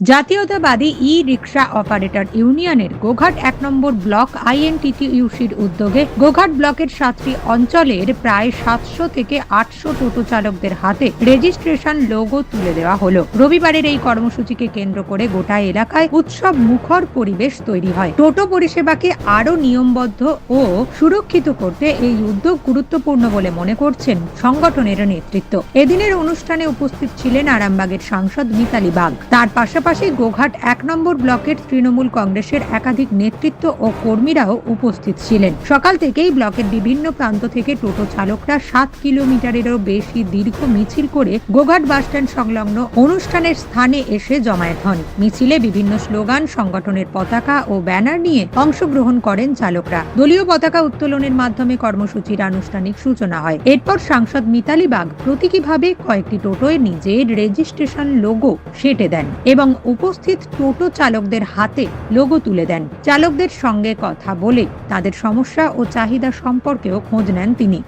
জাতীয়তাবাদী ই রিক্সা অপারেটর ইউনিয়নের গোঘাট এক নম্বর ব্লক আইএনটিটিইউসির উদ্যোগে গোঘাট ব্লকের সাতটি অঞ্চলের প্রায় সাতশো থেকে আটশো টোটো চালকদের হাতে রেজিস্ট্রেশন লোগো তুলে দেওয়া হলো। রবিবারের এই কর্মসূচিকে কেন্দ্র করে গোটা এলাকায় উৎসব মুখর পরিবেশ তৈরি হয়। টোটো পরিষেবাকে আরও নিয়মবদ্ধ ও সুরক্ষিত করতে এই উদ্যোগ গুরুত্বপূর্ণ বলে মনে করছেন সংগঠনের নেতৃত্ব। এদিনের অনুষ্ঠানে উপস্থিত ছিলেন আরামবাগের সাংসদ মিতালি বাগ। তার পাশাপাশি গোঘাট এক নম্বর ব্লকের তৃণমূল কংগ্রেসের একাধিক নেতৃত্ব ও কর্মীরাও উপস্থিত ছিলেন। সকাল থেকেই ব্লকের বিভিন্ন প্রান্ত থেকে টোটো চালকরা সাত কিলোমিটারেরও বেশি দীর্ঘ মিছিল করে গোঘাট বাসস্ট্যান্ড সংলগ্ন অনুষ্ঠানের স্থানে এসে জমায়েত হন। মিছিলে বিভিন্ন স্লোগান, সংগঠনের পতাকা ও ব্যানার নিয়ে অংশগ্রহণ করেন চালকরা। দলীয় পতাকা উত্তোলনের মাধ্যমে কর্মসূচির আনুষ্ঠানিক সূচনা হয়। এরপর সাংসদ মিতালি বাগ প্রতীকীভাবে কয়েকটি টোটোয় নিজের রেজিস্ট্রেশন লোগো সেটে দেন এবং উপস্থিত টোটো চালকদের হাতে লোগো তুলে দেন। চালকদের সঙ্গে কথা বলে তাদের সমস্যা ও চাহিদা সম্পর্কেও খোঁজ নেন তিনি।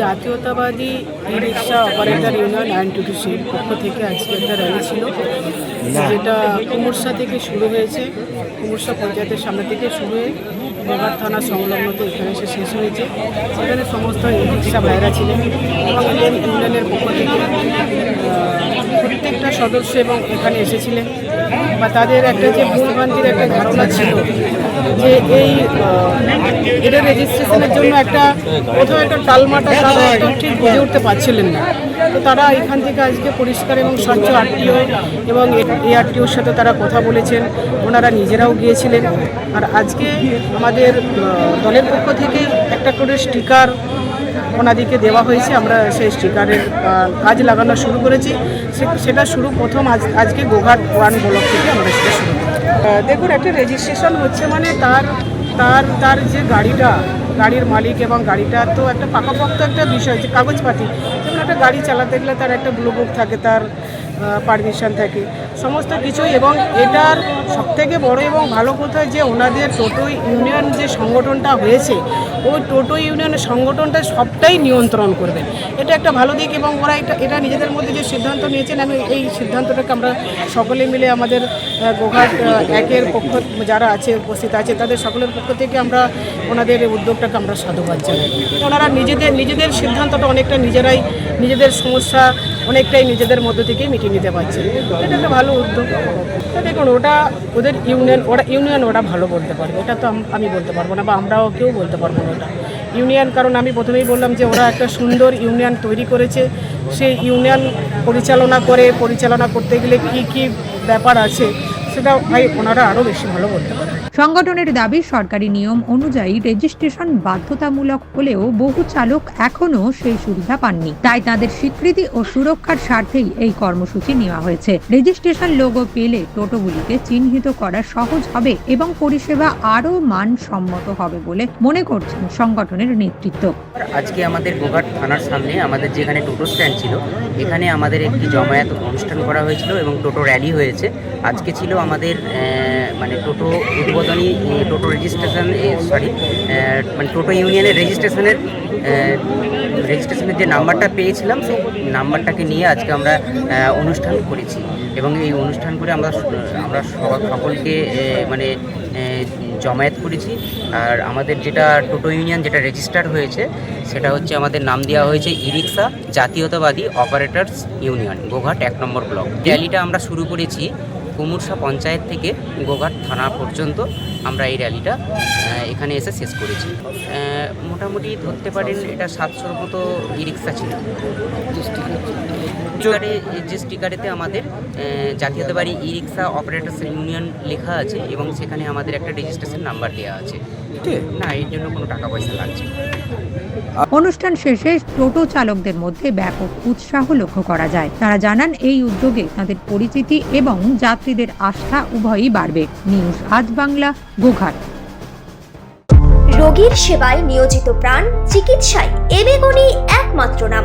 জাতীয়তাবাদী রিক্সা অপারেটর ইউনিয়ন পক্ষ থেকে যেটা থেকে শুরু হয়েছে। কুমুরসা থেকে শুরু হয়ে এখানে এসে শেষ হয়েছে। সেখানে সমস্ত রিক্সা ভাইরা ছিলেন এবং ইউনিয়নের পক্ষ থেকে প্রত্যেকটা সদস্য এবং এখানে এসেছিলেন বা তাদের একটা যে ভুলভ্রান্তির একটা ধারণা ছিল যে এই এটা রেজিস্ট্রেশনের জন্য একটা কোথাও একটা টালমাটা তারা ঠিক বুঝে উঠতে পারছিলেন না। তো তারা এখান থেকে আজকে পরিষ্কার এবং স্বচ্ছ আরটিও এবং এ আরটিওর সাথে তারা কথা বলেছেন। ওনারা নিজেরাও গিয়েছিলেন। আর আজকে আমাদের দলের পক্ষ থেকে একটা করে স্টিকার ওনাদিকে দেওয়া হয়েছে, আমরা সেই স্টিকারের কাজ লাগানো শুরু করেছি। সেটা শুরু প্রথম আজ, আজকে গোঘাট ওয়ান ব্লক থেকে আমরা সেটা শুরু দেখুন, একটা রেজিস্ট্রেশন হচ্ছে মানে তার তার তার যে গাড়িটা, গাড়ির মালিক এবং গাড়িটা তো একটা পাকাপোক্ত একটা বিষয়, যে কাগজপাতি। যেমন একটা গাড়ি চালাতে গেলে তার একটা ব্লু বুক থাকে, তার পারমিশন থাকে। সমস্ত কিছুই এবং এটার সবথেকে বড় এবং ভালো কথা যে ওনাদের টোটো ইউনিয়ন যে সংগঠনটা হয়েছে, ওই টোটো ইউনিয়নের সংগঠনটা সবটাই নিয়ন্ত্রণ করবে। এটা একটা ভালো দিক এবং ওরা এটা এটা নিজেদের মধ্যে যে সিদ্ধান্ত নিয়েছেন, আমি এই সিদ্ধান্তটাকে আমরা সকলে মিলে আমাদের গোঘাট একের পক্ষ, যারা আছে, উপস্থিত আছে, তাদের সকলের পক্ষ থেকে আমরা ওনাদের উদ্যোগটাকে আমরা সাধুবাদ জানাই। ওনারা নিজেদের নিজেদের সিদ্ধান্তটা অনেকটা নিজেরাই, নিজেদের সমস্যা অনেকটাই নিজেদের মধ্য থেকেই মিটিয়ে নিতে পারছে এটা একটা ভালো উদ্যোগ। দেখুন, ওটা ওদের ইউনিয়ন ওরা ইউনিয়ন ওরা ভালো বলতে পারবে। এটা তো আমি বলতে পারব না বা আমরাও কেউ বলতে পারব না ওটা। ইউনিয়ন কারণ আমি প্রথমেই বললাম যে ওরা একটা সুন্দর ইউনিয়ন তৈরি করেছে। সেই ইউনিয়ন পরিচালনা করে, পরিচালনা করতে গেলে কি কি ব্যাপার আছে, সেটা ভাই ওনারা আরও বেশি ভালো বলতে পারে সংগঠনের দাবি, সরকারি নিয়ম অনুযায়ী রেজিস্ট্রেশন বাধ্যতামূলক হলেও বহু চালক এখনও সেই সুবিধা পাননি। তাই তাদের স্বীকৃতি ও সুরক্ষার স্বার্থেই এই কর্মসূচি নেওয়া হয়েছে। রেজিস্ট্রেশন লোগো পেলে টোটোগুলিকে চিহ্নিত করা সহজ হবে এবং পরিষেবা আরও মানসম্মত হবে বলে মনে করছেন সংগঠনের নেতৃত্ব। আজকে আমাদের গোঘাট থানার সামনে আমাদের যেখানে টোটো স্ট্যান্ড ছিল, এখানে আমাদের একটি জমায়েত অনুষ্ঠান করা হয়েছিল এবং টোটো র্যালি হয়েছে। আজকে ছিল আমাদের মানে টোটো উদ্বোধনী টোটো রেজিস্ট্রেশন সরি মানে টোটো ইউনিয়নের রেজিস্ট্রেশনের রেজিস্ট্রেশনের যে নাম্বারটা পেয়েছিলাম সেই নাম্বারটাকে নিয়ে আজকে আমরা অনুষ্ঠান করেছি। এবং এই অনুষ্ঠান করে আমরা আমরা সকলকে মানে জমায়েত করেছি। আর আমাদের যেটা টোটো ইউনিয়ন যেটা রেজিস্টার হয়েছে সেটা হচ্ছে আমাদের নাম দেওয়া হয়েছে ই রিক্সা জাতীয়তাবাদী অপারেটরস ইউনিয়ন গোঘাট এক নম্বর ব্লক। র্যালিটা আমরা শুরু করেছি কুমুরসা পঞ্চায়েত থেকে গোঘাট থানা পর্যন্ত আমরা এই র্যালিটা এখানে এসে শেষ করেছি। মোটামুটি ধরতে পারেন এটা সাতশোর মতো ই রিক্সা ছিল। স্টিকারে। যে স্টিকারেতে আমাদের জাতীয়তাবাড়ি ই রিক্সা অপারেটার্স ইউনিয়ন লেখা আছে এবং সেখানে আমাদের একটা রেজিস্ট্রেশন নাম্বার দেওয়া আছে। না এর জন্য কোনো টাকা পয়সা লাগছে অনুষ্ঠান শেষে টোটো চালকদের মধ্যে ব্যাপক উৎসাহ লক্ষ্য করা যায়। তারা জানান এই উদ্যোগে তাদের পরিচিতি এবং যাত্রীদের আস্থা উভয়ই বাড়বে। নিউজ আজ বাংলা গোঘাট। রোগীর সেবায় নিয়োজিত প্রাণ চিকিৎসায় এবেগুনি একমাত্র নাম।